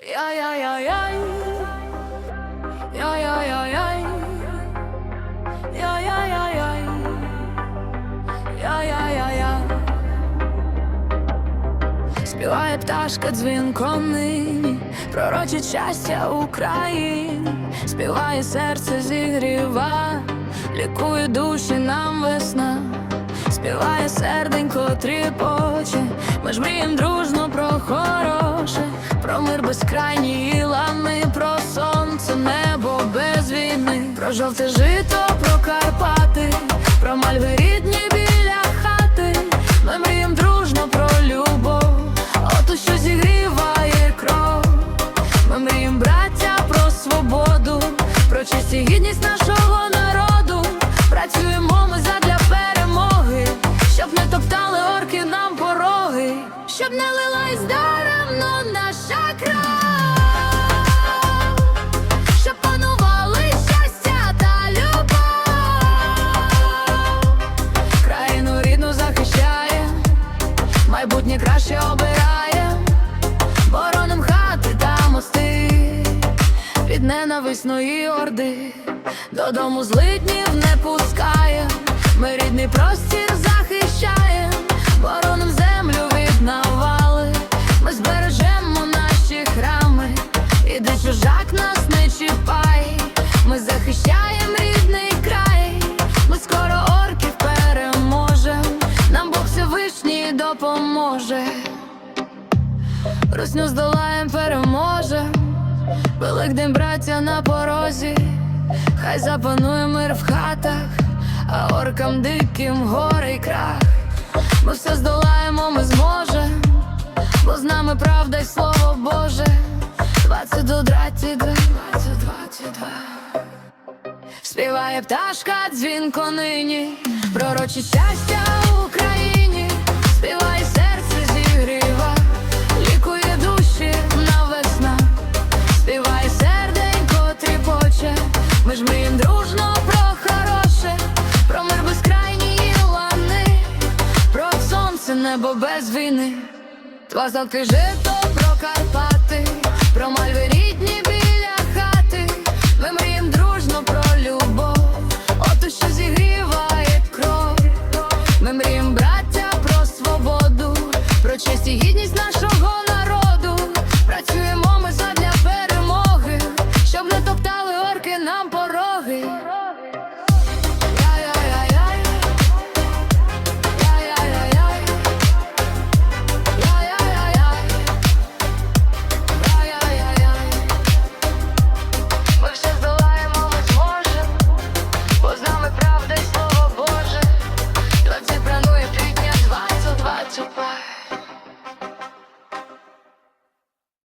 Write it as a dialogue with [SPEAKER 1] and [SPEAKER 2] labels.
[SPEAKER 1] Яй-яй-яй-яй. Яй-яй-яй-яй. Співає пташка дзвінком нині, пророчить щастя Україні, співає серце зігріва, лікує душі нам весна, співає серденько тріпоче, ми ж мрієм дружно про хороше, про мир безкрайній і лани, про сонце, небо без війни, про жовте жито, про Карпати, про мальви рідні біля хати, ми мрієм дружно про любов, оту, що зігріває кров. Ми мрієм браття про свободу, про честь і гідність нашого не лилась даремно наша кров, щоб панували щастя та любов. Країну рідну захищає, майбутнє краще обирає, бороним хати та мости від ненависної орди, додому злиднів не пускає, ми рідний простір захищає, Допоможе. Русню здолаєм, переможем Великдень браття на порозі, хай запанує мир в хатах, а оркам диким горе й крах. Ми все здолаємо, ми зможем, бо з нами правда й слово Боже. 20 до 22, 20, 22. Співає пташка дзвінко нині, пророчить щастя небо без війни, Два залки жито про Карпати, про Мальвірі